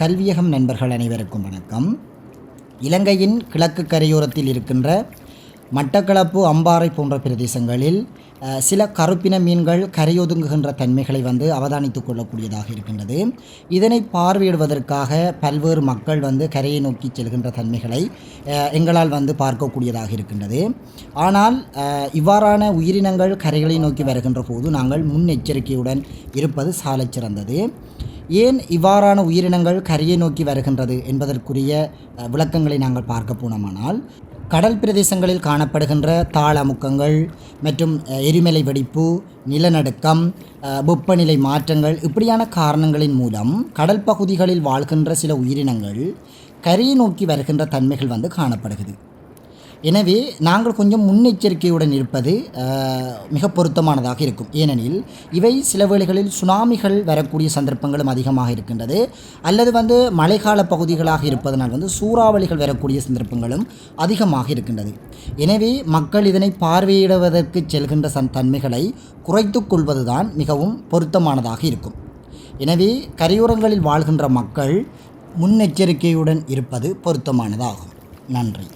கல்வியகம் நண்பர்கள் அனைவருக்கும் வணக்கம். இலங்கையின் கிழக்கு கரையோரத்தில் இருக்கின்ற மட்டக்களப்பு அம்பாறை போன்ற பிரதேசங்களில் சில கருப்பின மீன்கள் கரையொதுங்குகின்ற தன்மைகளை வந்து அவதானித்துக் கொள்ளக்கூடியதாக இருக்கின்றது. இதனை பார்வையிடுவதற்காக பல்வேறு மக்கள் வந்து கரையை நோக்கி செல்கின்ற தன்மைகளை எங்களால் வந்து பார்க்கக்கூடியதாக இருக்கின்றது. ஆனால் இவ்வாறான உயிரினங்கள் கரைகளை நோக்கி வருகின்ற போது நாங்கள் முன்னெச்சரிக்கையுடன் இருப்பது சாலச் சிறந்தது ஏன் இவ்வாறான உயிரினங்கள் கரையை நோக்கி வருகின்றது என்பதற்குரிய விளக்கங்களை நாங்கள் பார்க்க போனோமானால் கடல் பிரதேசங்களில் காணப்படுகின்ற தாளமுக்கங்கள் மற்றும் எரிமலை வெடிப்பு நிலநடுக்கம் வெப்பநிலை மாற்றங்கள் இப்படியான காரணங்களின் மூலம் கடல் பகுதிகளில் வாழ்கின்ற சில உயிரினங்கள் கரையை நோக்கி வருகின்ற தன்மைகள் வந்து காணப்படுகிறது. எனவே நாங்கள் கொஞ்சம் முன்னெச்சரிக்கையுடன் இருப்பது மிக பொருத்தமானதாக இருக்கும். ஏனெனில் இவை சில வேளைகளில் சுனாமிகள் வரக்கூடிய சந்தர்ப்பங்களும் அதிகமாக இருக்கின்றது. அல்லது வந்து மழைக்கால பகுதிகளாக இருப்பதனால் வந்து சூறாவளிகள் வரக்கூடிய சந்தர்ப்பங்களும் அதிகமாக இருக்கின்றது. எனவே மக்கள் இதனை பார்வையிடுவதற்கு செல்கின்ற சன் தன்மைகளை குறைத்து கொள்வதுதான் மிகவும் பொருத்தமானதாக இருக்கும். எனவே கரையோரங்களில் வாழ்கின்ற மக்கள் முன்னெச்சரிக்கையுடன் இருப்பது பொருத்தமானதாகும். நன்றி.